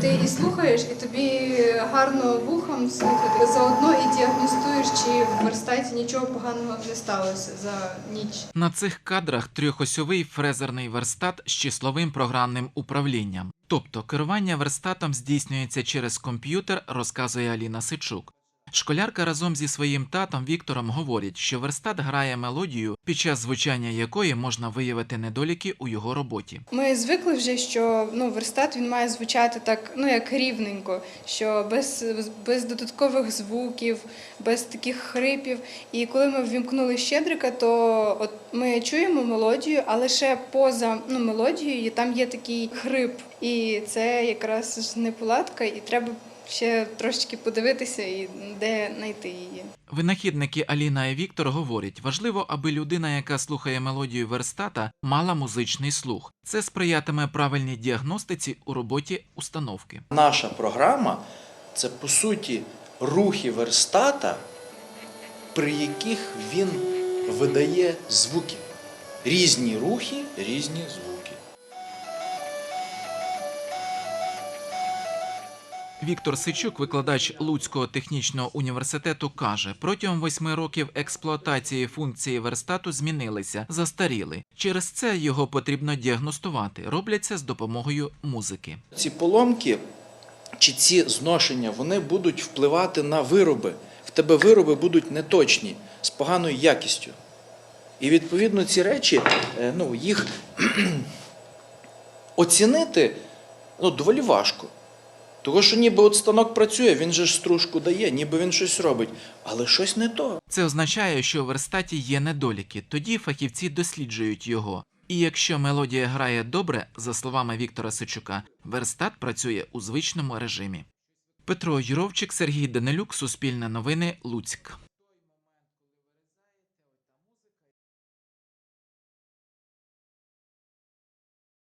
Ти і слухаєш, і тобі гарно вухом слухати. Заодно і діагностуєш, чи в верстаті нічого поганого не сталося за ніч. На цих кадрах трьохосьовий фрезерний верстат з числовим програмним управлінням. Тобто керування верстатом здійснюється через комп'ютер, розказує Аліна Сичук. Школярка разом зі своїм татом Віктором говорять, що верстат грає мелодію, під час звучання якої можна виявити недоліки у його роботі. Ми звикли вже, що ну, верстат він має звучати так, ну як рівненько, що без, без додаткових звуків, без таких хрипів. І коли ми ввімкнули щедрика, то от ми чуємо мелодію, а лише поза ну, мелодією там є такий хрип. І це якраз неполадка, і треба ще трошечки подивитися, і де знайти її. Винахідники Аліна і Віктор говорять, важливо, аби людина, яка слухає мелодію верстата, мала музичний слух. Це сприятиме правильній діагностиці у роботі установки. Наша програма це по суті рухи верстата, при яких він видає звуки. Різні рухи, різні звуки. Віктор Сичук, викладач Луцького технічного університету, каже: протягом восьми років експлуатації функції верстату змінилися, застаріли. Через це його потрібно діагностувати. Робляться з допомогою музики. Ці поломки чи ці зношення вони будуть впливати на вироби. В тебе вироби будуть неточні, з поганою якістю. І відповідно ці речі, е, ну, їх оцінити ну, доволі важко. Того, що ніби от станок працює, він же ж стружку дає, ніби він щось робить, але щось не то. Це означає, що у верстаті є недоліки. Тоді фахівці досліджують його. І якщо мелодія грає добре, за словами Віктора Сичука, верстат працює у звичному режимі. Петро Юровчик, Сергій Данилюк, Суспільне новини, Луцьк.